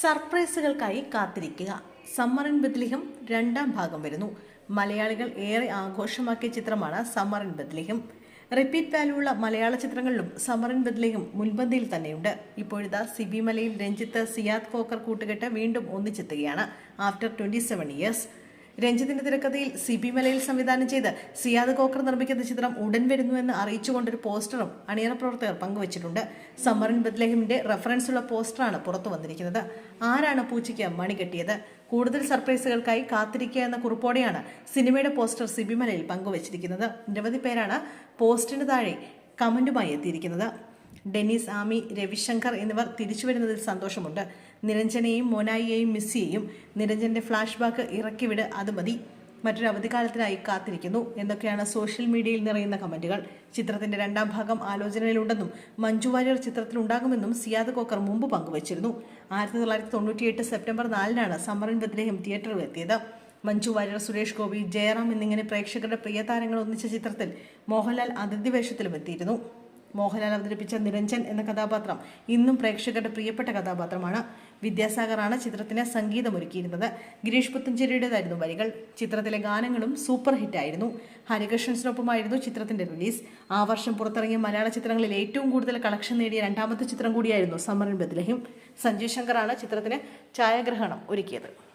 സർപ്രൈസുകൾക്കായി കാത്തിരിക്കുക. Summer in ബദ്ലിഹം രണ്ടാം ഭാഗം വരുന്നു. മലയാളികൾ ഏറെ ആഘോഷമാക്കിയ ചിത്രമാണ് Summer in Bethlehem. Repeat value ഉള്ള മലയാള ചിത്രങ്ങളിലും സമ്മർ ഇൻ ബദ്ലിഹം മുൻപന്തിയിൽ തന്നെയുണ്ട്. ഇപ്പോഴിതാ സിബി മലയിൽ രഞ്ജിത്ത് സിയാദ് കോക്കർ കൂട്ടുകെട്ട് വീണ്ടും ഒന്നിച്ചെത്തുകയാണ്. After twenty seven years. രഞ്ജിത്തിന്റെ തിരക്കഥയിൽ സി പി മലയിൽ സംവിധാനം ചെയ്ത് സിയാദ് കോക്കർ നിർമ്മിക്കുന്ന ചിത്രം ഉടൻ വരുന്നുവെന്ന് അറിയിച്ചുകൊണ്ടൊരു പോസ്റ്ററും അണിയറ പ്രവർത്തകർ പങ്കുവച്ചിട്ടുണ്ട്. സമ്മറിൻ ബദ്ലഹിമിന്റെ റെഫറൻസ് ഉള്ള പോസ്റ്ററാണ് പുറത്തു വന്നിരിക്കുന്നത്. ആരാണ് പൂച്ചയ്ക്ക് മണി കെട്ടിയത്? കൂടുതൽ സർപ്രൈസുകൾക്കായി കാത്തിരിക്കുക എന്ന കുറിപ്പോടെയാണ് സിനിമയുടെ പോസ്റ്റർ സിബിമലയിൽ പങ്കുവച്ചിരിക്കുന്നത്. നിരവധി പേരാണ് പോസ്റ്റിന് താഴെ കമന്റുമായി എത്തിയിരിക്കുന്നത്. ഡെന്നിസ് ആമി രവിശങ്കർ എന്നിവർ തിരിച്ചു വരുന്നതിൽ സന്തോഷമുണ്ട്. നിരഞ്ജനെയും മോനായിയെയും മിസ് ചെയ്യും. നിരഞ്ജന്റെ ഫ്ലാഷ് ബാക്ക് ഇറക്കിവിട് അത് മതി. മറ്റൊരു അവധിക്കാലത്തിനായി കാത്തിരിക്കുന്നു. എന്നൊക്കെയാണ് സോഷ്യൽ മീഡിയയിൽ നിറയുന്ന കമന്റുകൾ? ചിത്രത്തിന്റെ രണ്ടാം ഭാഗം ആലോചനയിലുണ്ടെന്നും മഞ്ജു വാര്യർ ചിത്രത്തിലുണ്ടാകുമെന്നും സിയാദ് കോക്കർ മുമ്പ് പങ്കുവച്ചിരുന്നു. ആയിരത്തി തൊള്ളായിരത്തി തൊണ്ണൂറ്റിയെട്ട് സെപ്റ്റംബർ നാലിനാണ് സമ്മറിൻ ബദ്രേഹം തിയേറ്ററിൽ എത്തിയത്. മഞ്ജു വാര്യർ സുരേഷ് ഗോപി ജയറാം എന്നിങ്ങനെ പ്രേക്ഷകരുടെ പ്രിയ താരങ്ങൾ ഒന്നിച്ച ചിത്രത്തിൽ മോഹൻലാൽ അതിഥി വേഷത്തിലും എത്തിയിരുന്നു. മോഹൻലാൽ അവതരിപ്പിച്ച നിരഞ്ജൻ എന്ന കഥാപാത്രം ഇന്നും പ്രേക്ഷകരുടെ പ്രിയപ്പെട്ട കഥാപാത്രമാണ്. വിദ്യാസാഗറാണ് ചിത്രത്തിന് സംഗീതമൊരുക്കിയിരുന്നത്. ഗിരീഷ് പുത്തഞ്ചേരിയുടേതായിരുന്നു വരികൾ. ചിത്രത്തിലെ ഗാനങ്ങളും സൂപ്പർ ഹിറ്റായിരുന്നു. ഹരികൃഷ്ണൻസിനൊപ്പമായിരുന്നു ചിത്രത്തിന്റെ റിലീസ്. ആ വർഷം പുറത്തിറങ്ങിയ മലയാള ചിത്രങ്ങളിൽ ഏറ്റവും കൂടുതൽ കളക്ഷൻ നേടിയ രണ്ടാമത്തെ ചിത്രം കൂടിയായിരുന്നു സമ്മറിൻ ബദ്ലഹിം. സഞ്ജയ് ശങ്കറാണ് ചിത്രത്തിന് ഛായാഗ്രഹണം ഒരുക്കിയത്.